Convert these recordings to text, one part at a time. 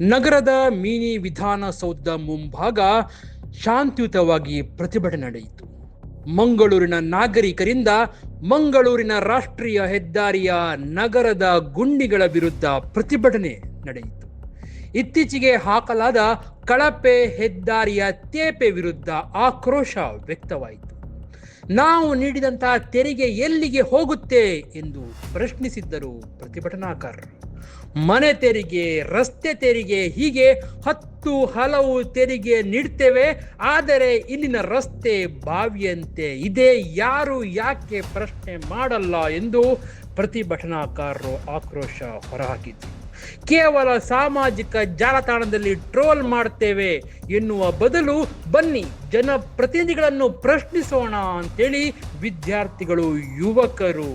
ನಗರದ ಮಿನಿ ವಿಧಾನಸೌಧ ಮುಂಭಾಗ ಶಾಂತಿಯುತವಾಗಿ ಪ್ರತಿಭಟನೆ ನಡೆಯಿತು. ಮಂಗಳೂರಿನ ನಾಗರಿಕರಿಂದ ಮಂಗಳೂರಿನ ರಾಷ್ಟ್ರೀಯ ಹೆದ್ದಾರಿಯ ನಗರದ ಗುಂಡಿಗಳ ವಿರುದ್ಧ ಪ್ರತಿಭಟನೆ ನಡೆಯಿತು. ಇತ್ತೀಚೆಗೆ ಹಾಕಲಾದ ಕಳಪೆ ಹೆದ್ದಾರಿಯ ತೇಪೆ ವಿರುದ್ಧ ಆಕ್ರೋಶ ವ್ಯಕ್ತವಾಯಿತು. ನಾವು ನೀಡಿದಂತಹ ತೆರಿಗೆ ಎಲ್ಲಿಗೆ ಹೋಗುತ್ತೆ ಎಂದು ಪ್ರಶ್ನಿಸಿದ್ದರು ಪ್ರತಿಭಟನಾಕಾರರು. ಮನೆ ತೆರಿಗೆ, ರಸ್ತೆ ತೆರಿಗೆ ಹೀಗೆ ಹತ್ತು ಹಲವು ತೆರಿಗೆ ನೀಡ್ತೇವೆ. ಆದರೆ ಇಲ್ಲಿನ ರಸ್ತೆ ಬಾವಿಯಂತೆ ಇದೆ. ಯಾರು ಯಾಕೆ ಪ್ರಶ್ನೆ ಮಾಡಲ್ಲ ಎಂದು ಪ್ರತಿಭಟನಾಕಾರರು ಆಕ್ರೋಶ ಹೊರಹಾಕಿದ್ರು. ಕೇವಲ ಸಾಮಾಜಿಕ ಜಾಲತಾಣದಲ್ಲಿ ಟ್ರೋಲ್ ಮಾಡ್ತೇವೆ ಎನ್ನುವ ಬದಲು ಬನ್ನಿ ಜನಪ್ರತಿನಿಧಿಗಳನ್ನು ಪ್ರಶ್ನಿಸೋಣ ಅಂತೇಳಿ ವಿದ್ಯಾರ್ಥಿಗಳು, ಯುವಕರು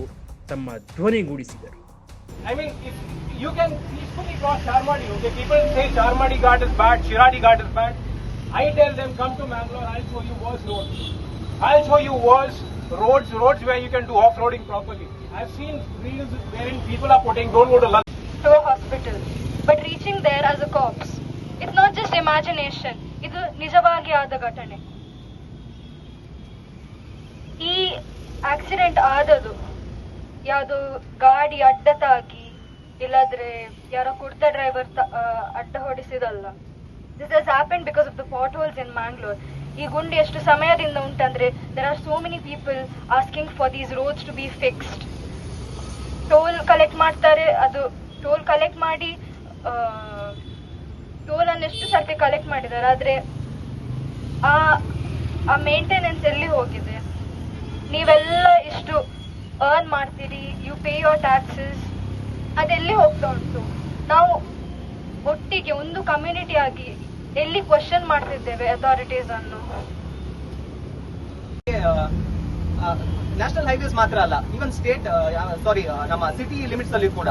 ತಮ್ಮ ಧ್ವನಿಗೂಡಿಸಿದರು. You can peacefully cross Charmadi, okay? People say Charmadi Ghat is bad, Shiradi Ghat is bad. I tell them, come to Mangalore, I'll show you worse roads. I'll show you worse roads, roads where you can do off-roading properly. I've seen reels wherein people are putting, don't go to London. to hospital. But reaching there as a corpse, it's not just imagination, ಇದು ನಿಜವಾಗಿ ಆದ ಘಟನೆ ಈ accident ಆದದು ಯಾವುದು ಗಾಡಿ ಅಡ್ಡ ತಾಗಿ ಇಲ್ಲಾದ್ರೆ ಯಾರೋ ಕುಡ್ತ ಡ್ರೈವರ್ ಅಡ್ಡ ಹೊಡಿಸಿದಲ್ಲ. This has happen because of the potholes in Mangalore ಈ ಗುಂಡಿ ಎಷ್ಟು ಸಮಯದಿಂದ ಉಂಟಂದ್ರೆ there are so many people asking for these roads to be fixed toll collect ಮಾಡ್ತಾರೆ, ಅದು ಟೋಲ್ ಕಲೆಕ್ಟ್ ಮಾಡಿ ಟೋಲ್ ಅನ್ನು ಎಷ್ಟು ಸರ್ತಿ ಕಲೆಕ್ಟ್ ಮಾಡಿದ್ದಾರೆ, ಆದ್ರೆ ಆ ಆ ಮೇಂಟೆನೆನ್ಸ್ ಎಲ್ಲಿ ಹೋಗಿದೆ? ನೀವೆಲ್ಲ ಇಷ್ಟು ಅರ್ನ್ ಮಾಡ್ತೀರಿ ಯು ಪೇ ಯೋರ್ ಟ್ಯಾಕ್ಸಸ್ ಅದೆಲ್ಲಿ ಹೋಗ್ತಾ ಉಂಟು. ನಾವು ಒಟ್ಟಿಗೆ ಒಂದು ಕಮ್ಯುನಿಟಿ ಆಗಿ ಎಲ್ಲಿ ಕ್ವಶನ್ ಮಾಡ್ತಿದ್ದೇವೆ ಅಥಾರಿಟೀಸ್ ಅನ್ನು? ನ್ಯಾಷನಲ್ ಹೈವೇಸ್ ಮಾತ್ರ ಅಲ್ಲ ಈವನ್ ಸ್ಟೇಟ್ ಸಾರಿ ನಮ್ಮ ಸಿಟಿ ಲಿಮಿಟ್ಸ್ ಅಲ್ಲಿ ಕೂಡ.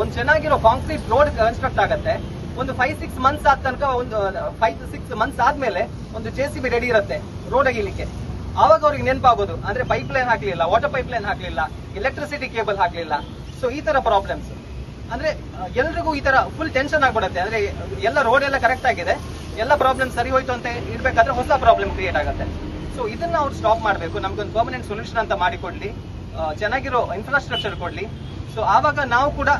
ಒಂದು ಚೆನ್ನಾಗಿರೋ ಕಾಂಕ್ರೀಟ್ ರೋಡ್ ಕನ್ಸ್ಟ್ರಕ್ಟ್ ಆಗುತ್ತೆ. ಒಂದು ಫೈವ್ ಸಿಕ್ಸ್ ಮಂತ್ಸ್ ಆದ ತನಕ ಒಂದು ಫೈವ್ ಸಿಕ್ಸ್ ಮಂತ್ಸ್ ಆದ್ಮೇಲೆ ಒಂದು ಜೆ ಸಿ ಬಿ ರೆಡಿ ಇರುತ್ತೆ ರೋಡ್ ಅಗಿಲಿಕ್ಕೆ. ಆವಾಗ ಅವ್ರಿಗೆ ನೆನಪಾಗೋದು. ಅಂದ್ರೆ ಪೈಪ್ ಲೈನ್ ಹಾಕ್ಲಿಲ್ಲ ವಾಟರ್ ಪೈಪ್ ಲೈನ್ ಹಾಕ್ಲಿಲ್ಲ ಎಲೆಕ್ಟ್ರಿಸಿಟಿ ಕೇಬಲ್ ಹಾಕ್ಲಿಲ್ಲ. ಸೊ ಈ ತರ ಪ್ರಾಬ್ಲಮ್ಸ್ ಅಂದ್ರೆ ಎಲ್ರಿಗೂ ಈ ತರ ಫುಲ್ ಟೆನ್ಷನ್ ಆಗ್ಬಿಡುತ್ತೆ. ಅಂದ್ರೆ, ಎಲ್ಲ ರೋಡ್ ಎಲ್ಲ ಕರೆಕ್ಟ್ ಆಗಿದೆ. ಎಲ್ಲ ಪ್ರಾಬ್ಲಮ್ ಸರಿ ಹೋಯ್ತು ಅಂತ ಇರ್ಬೇಕಾದ್ರೆ ಹೊಸ ಪ್ರಾಬ್ಲಮ್ ಕ್ರಿಯೇಟ್ ಆಗುತ್ತೆ. ಸೊ ಇದನ್ನ ಅವ್ರು ಸ್ಟಾಪ್ ಮಾಡಬೇಕು. ನಮ್ಗೊಂದು ಪರ್ಮನೆಂಟ್ ಸೊಲ್ಯೂಷನ್ ಅಂತ ಮಾಡಿಕೊಡ್ಲಿ. ಚೆನ್ನಾಗಿರೋ ಇನ್ಫ್ರಾಸ್ಟ್ರಕ್ಚರ್ ಕೊಡ್ಲಿ. ಸೊ ಆವಾಗ ನಾವು ಕೂಡ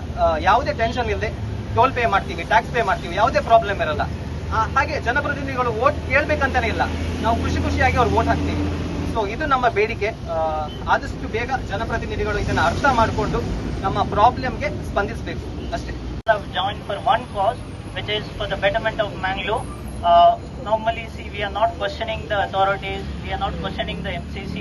ಯಾವುದೇ ಟೆನ್ಷನ್ ಇಲ್ಲದೆ ಟೋಲ್ ಪೇ ಮಾಡ್ತೀವಿ ಟ್ಯಾಕ್ಸ್ ಪೇ ಮಾಡ್ತೀವಿ, ಯಾವುದೇ ಪ್ರಾಬ್ಲಮ್ ಇರಲ್ಲ. ಹಾಗೆ ಜನಪ್ರತಿನಿಧಿಗಳು ವೋಟ್ ಕೇಳ್ಬೇಕಂತಾನೆ ಇಲ್ಲ. ನಾವು ಖುಷಿ ಖುಷಿಯಾಗಿ ಅವ್ರು ವೋಟ್ ಹಾಕ್ತೀವಿ. ಸೊ ಇದು ನಮ್ಮ ಬೇಡಿಕೆ ಆದಷ್ಟು ಬೇಗ ಜನಪ್ರತಿನಿಧಿಗಳು ಇದನ್ನ ಅರ್ಥ ಮಾಡಿಕೊಂಡು ನಮ್ಮ ಪ್ರಾಬ್ಲಮ್ಗೆ ಸ್ಪಂದಿಸಬೇಕು ಅಷ್ಟೇ for one cause, which is for the betterment of Mangalore. Uh, normally, see, we are not questioning the authorities, we are not questioning the MCC.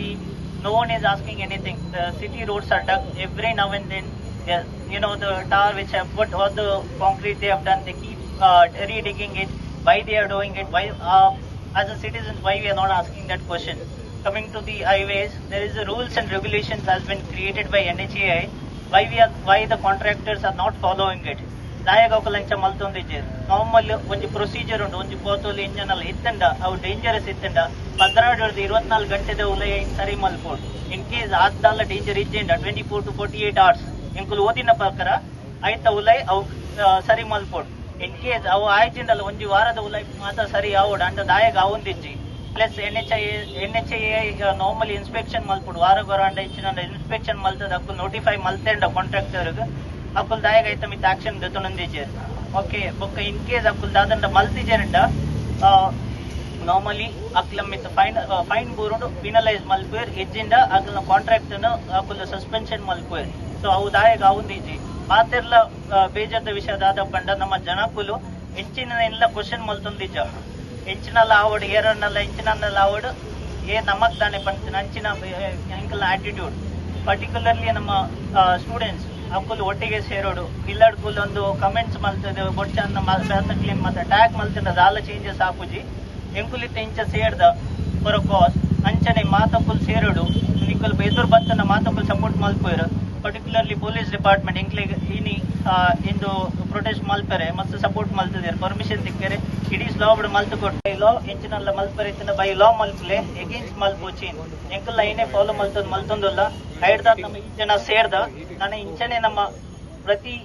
No one is asking anything. The city roads are dug every now and then. Yeah, you know, the tar which have put all the concrete they have done, they keep uh, redigging it. Why they are doing it? Why, uh, as a citizens, why we are not asking that question? Coming to the highways, there is a rules and regulations has been created by NHAI. Why we are, why the contractors are not following it? ದಾಯಗ ಲಂಚ ಮಲ್ತೊಂದಿಜ್ಜೆ normal ಒಂಜಿ procedure ಉಂಡು ಒಂಜಿ ಪೋತೋಲಿ engine ಎಲ್ಲ ಇತ್ತಂಡ ಅವು dangerous ಇತ್ತಂಡ ಪದ್ನಾಡು ಹಿಡಿದು ಇರುವತ್ನಾಲ್ಕು ಗಂಟೆದ ಉಲಯ ಸರಿ ಮಲ್ಪೋಡು ಇನ್ ಕೇಸ್ ಆದ್ದಲ್ಲ danger ಇಜ್ಜೆಂಡ twenty four to forty eight hours ಇಂಕುಲು ಓದಿನ ಪ್ರಕಾರ ಆಯ್ತ ಉಲೈ ಅವು ಸರಿ ಮಲ್ಪೋಡು ಇನ್ ಕೇಸ್ ಅವು ಆಯ್ತಿಂಡಲ್ಲ ಒಂಜಿ ವಾರದ ಉಲೈ ಮಾತ್ರ ಸರಿ ಆವೋಡು ಅಂಡ ದಾಯಗ ಅವೊಂದಿಜ್ಜಿ plus N H I N H I normally inspection ಮಲ್ಪುಡು ವಾರ ವಾರ ಅಂಡ ಇಚ್ಚಿನ ಇನ್ಸ್ಪೆಕ್ಷನ್ ಮಲ್ತದ ಅಕ್ಕು ನೋಟಿಫೈ ಮಲ್ತೆಂಡ ಕಾಂಟ್ರಾಕ್ಟರ್ಗೆ ಅಕ್ಕುಲ್ ದಾಯಗ ಐತ ಮಿತ್ ಆಕ್ಷನ್ ದತ್ತೊಂದಿಜೇರ್ ಓಕೆ ಬೊಕ್ಕ ಇನ್ ಕೇಸ್ ಅಕ್ಕುಲ್ ದಾದಂಡ ಮಲ್ತಿಜೇರಂಡ ನಾರ್ಮಲಿ ಅಕ್ಲ ಮಿತ್ ಫೈನ್ ಫೈನ್ ಬೋರ್ಡ್ ಪಿನಲೈಸ್ ಮಲ್ಪೇರ್ ಎಜ್ಜಿಂಡ ಅಕ್ಲ ಕಾಂಟ್ರಾಕ್ಟ್ ಅಕ್ಕುಲ್ ಸಸ್ಪೆನ್ಷನ್ ಮಲ್ಪೇರ್ ಸೊ ಅವು ದಾಯಗ ಅವುಂದಿಜಿ ಮಾತೆರ್ಲ ಬೇಜಾರ್ದ ವಿಷಯ ದಾದ ಪಂಡ ನಮ್ಮ ಜನಕ್ಕುಲು ಹೆಂಚಿನ ಎಲ್ಲ ಕ್ವಶನ್ ಮಲ್ತೊಂದಿಜ ಹೆಂಚಿನಲ್ಲ ಆವಡು ಏರನ್ನೆಲ್ಲ ಹೆಂಚಿನ ಲಾವುಡು, ಏ ನಮಗ್ ತಾನೆ ಪಂಚಿನ ಅಂಚಿನ ಎಂಕಲ್ನ ಆಟಿಟ್ಯೂಡ್ ಪರ್ಟಿಕ್ಯುಲರ್ಲಿ ನಮ್ಮ ಸ್ಟೂಡೆಂಟ್ಸ್ ಅಕ್ಕುಲ್ ಒಟ್ಟಿಗೆ ಸೇರೋಡು ಇಲ್ಲಡ್ಕುಲ್ ಒಂದು ಕಮೆಂಟ್ಸ್ ಮಲ್ತದೆ ಬೊಚ್ಚನ್ನ ಕ್ಲೀನ್ ಮತ್ತೆ ಟ್ಯಾಗ್ ಮಲ್ತದ ದಾಲ ಚೇಂಜಸ್ ಹಾಕುಜಿ. ಎಂಕುಲಿತ್ತ ಇಂಚ ಸೇರ್ದ ಫಾರ್ ಕಾಸ್ ಅಂಚನೆ ಮಾತಕ್ಕುಲ್ ಸೇರೋಡು ನಿಕ್ಕಲ್ ಎದುರು ಬತ್ತನ ಮಾತಕ್ಕುಲ್ ಸಪೋರ್ಟ್ ಮಲ್ಪೋಯ್ರು. ಪರ್ಟಿಕ್ಯುಲರ್ಲಿ ಪೊಲೀಸ್ ಡಿಪಾರ್ಟ್ಮೆಂಟ್ ಇಂಕ್ಲಿಗೆ ಇನಿ ಇಂದು ಪ್ರೊಟೆಸ್ಟ್ ಮಲ್ಪರೆ ಮಸ್ತ್ ಸಪೋರ್ಟ್ ಮಲ್ತಿದ್ದಾರೆ ಪರ್ಮಿಷನ್ ಸಿಕ್ಕರೆ ಇಡೀ ಲಾ ಬಡ ಮಲ್ತು ಕೊಟ್ಟು ಲಾ ಹೆಚ್ಚಿನ ಮಲ್ಪರೆ ಇತ್ತಿನ ಬೈ ಲಾ ಮಲ್ಪಲೆ ಎಗೇನ್ಸ್ಟ್ ಮಲ್ಪೋಚಿನ್ ಎಂಕಲ್ಲ ಏನೇ ಫಾಲೋ ಮಲ್ತದ್ ಮಲ್ತೊಂದಲ್ಲ ಹೈಡ್ದ ನಮ್ಮ ಇಂಚನ ಸೇರ್ದ ನಾನು ಇಂಚನೆ ನಮ್ಮ ಪ್ರತಿ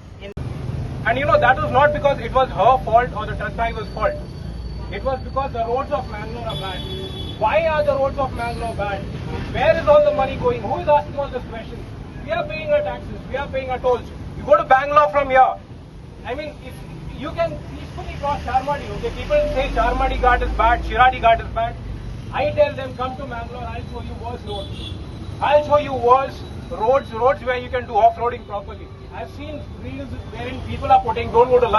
And you know, that was not because it was her fault or the truck driver's fault. It was because the roads of Mangalore are bad. Why are the roads of Mangalore bad? Where is all the money going? Who is asking all these questions? We are paying our taxes, we are paying our tolls. You go to Bangalore from here. I mean, if you can peacefully cross Charmadi, okay? People say Charmadi Ghat is bad, Shiradi Ghat is bad. I tell them, come to Mangalore, I'll show you worse roads. I'll show you worse roads, roads where you can do off-roading properly. I've seen reels wherein people are putting, don't go to London.